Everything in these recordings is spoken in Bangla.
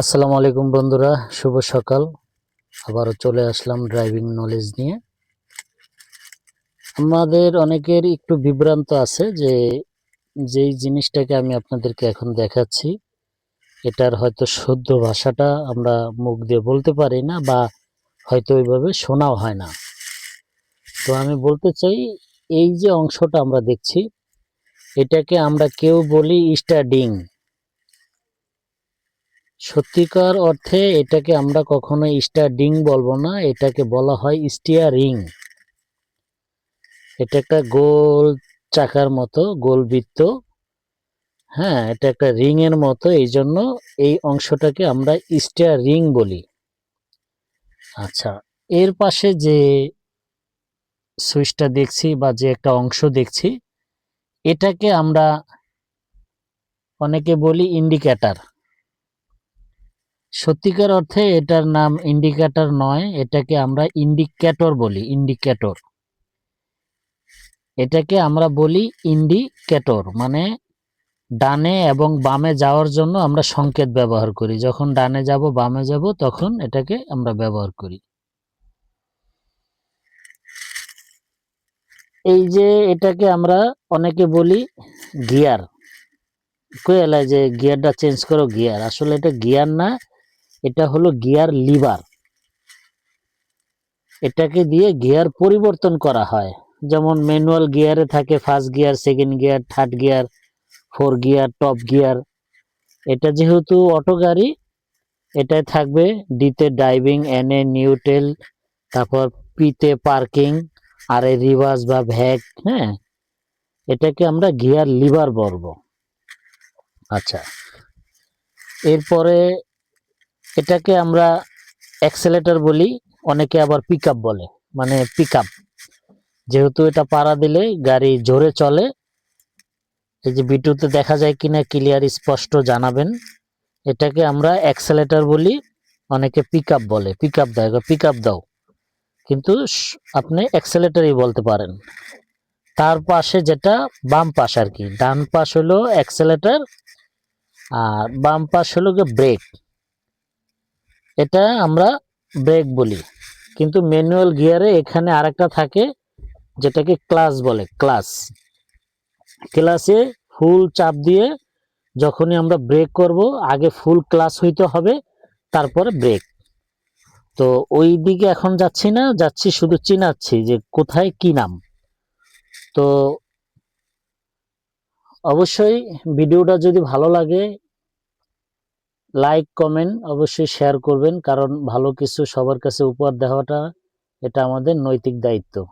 আসসালামু আলাইকুম বন্ধুরা, শুভ সকাল। আবারও চলে আসলাম ড্রাইভিং নলেজ নিয়ে। আমাদের অনেকের একটু বিভ্রান্ত আছে যে যেই জিনিসটাকে আমি আপনাদেরকে এখন দেখাচ্ছি, এটার হয়তো শুদ্ধ ভাষাটা আমরা মুখ দিয়ে বলতে পারি না বা হয়তো ওইভাবে শোনাও হয় না। তো আমি বলতে চাই, এই যে অংশটা আমরা দেখছি, এটাকে আমরা কেউ বলি স্টাডিং। সত্যিকার অর্থে এটাকে আমরা কখনো স্টাডিং বলব না, এটাকে বলা হয় স্টিয়ারিং এটা একটা গোল চাকার মতো, গোল বৃত্ত। হ্যাঁ এটা একটা রিং এর মতো এই জন্য এই অংশটাকে আমরা স্টিয়ারিং বলি। আচ্ছা এর পাশে যে সুইচটা দেখছি বা যে একটা অংশ দেখছি, এটাকে আমরা অনেকে বলি ইন্ডিকেটর সত্যিকার অর্থে এটার নাম ইন্ডিকেটর নয়, এটাকে আমরা ইন্ডিকেটর বলি ইন্ডিকেটর এটাকে আমরা বলি ইন্ডিকেটর মানে ডানে এবং বামে যাওয়ার জন্য আমরা সংকেত ব্যবহার করি। যখন ডানে যাব, বামে যাব, তখন এটাকে আমরা ব্যবহার করি। এই যে এটাকে আমরা অনেকে বলি গিয়ার। এলাই যে গিয়ারটা চেঞ্জ করো, গিয়ার। আসলে এটা গিয়ার না এটা হলো গিয়ার লিভার। এটাকে দিয়ে গিয়ার পরিবর্তন করা হয়। যেমন ম্যানুয়াল গিয়ারে থাকে first gear, second gear, third gear four gear, top gear. এটা যেহেতু অটো গাড়ি, এটায় থাকবে ডিতে ড্রাইভিং, এনে নিউটেল, তারপর পিতে পার্কিং, আর এ রিভার্স বা ভ্যাক হ্যাঁ? এটাকে আমরা গিয়ার লিভার বলব। আচ্ছা। এরপরে এটাকে আমরা অ্যাক্সেলেটর বলি, অনেকে আবার পিক বলে মানে পিক যেহেতু এটা পাড়া দিলে গাড়ি জোরে চলে, এই যে বিটুতে দেখা যায় কিনা ক্লিয়ার স্পষ্ট জানাবেন। এটাকে আমরা অ্যাক্সেলেটর বলি, অনেকে পিক বলে পিক আপ দাও পিক দাও। কিন্তু আপনি অ্যাক্সেলেটরই বলতে পারেন। তার পাশে যেটা, বাম পাশ আর কি, ডান পাশ হলো অ্যাক্সেলেটর আর বাম পাশ হলো গিয়ে ব্রেক এটা আমরা ব্রেক বলি। কিন্তু ম্যানুয়াল গিয়ারে এখানে আরেকটা থাকে, যেটাকে ক্লাস বলে ক্লাস ক্লাসে ফুল চাপ দিয়ে যখনই আমরা ব্রেক করব, আগে ফুল ক্লাস হইতে হবে, তারপরে ব্রেক তো ওই দিকে এখন যাচ্ছি না, যাচ্ছি শুধু চিনাচ্ছি যে কোথায় কি নাম। তো অবশ্যই ভিডিওটা যদি ভালো লাগে লাইক কমেন্ট অবশ্যই শেয়ার করবেন, কারণ ভালো কিছু সবার কাছে উপহার দেওয়াটা এটা আমাদের নৈতিক দায়িত্ব।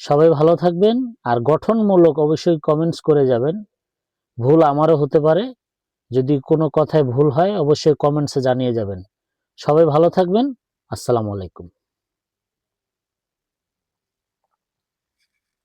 সবাই ভালো থাকবেন, আর গঠনমূলক অবশ্যই কমেন্টস করে যাবেন। ভুল আমারও হতে পারে, যদি কোনো কথায় ভুল হয়, অবশ্যই কমেন্টসে জানিয়ে যাবেন। সবাই ভালো থাকবেন, আসসালামু আলাইকুম।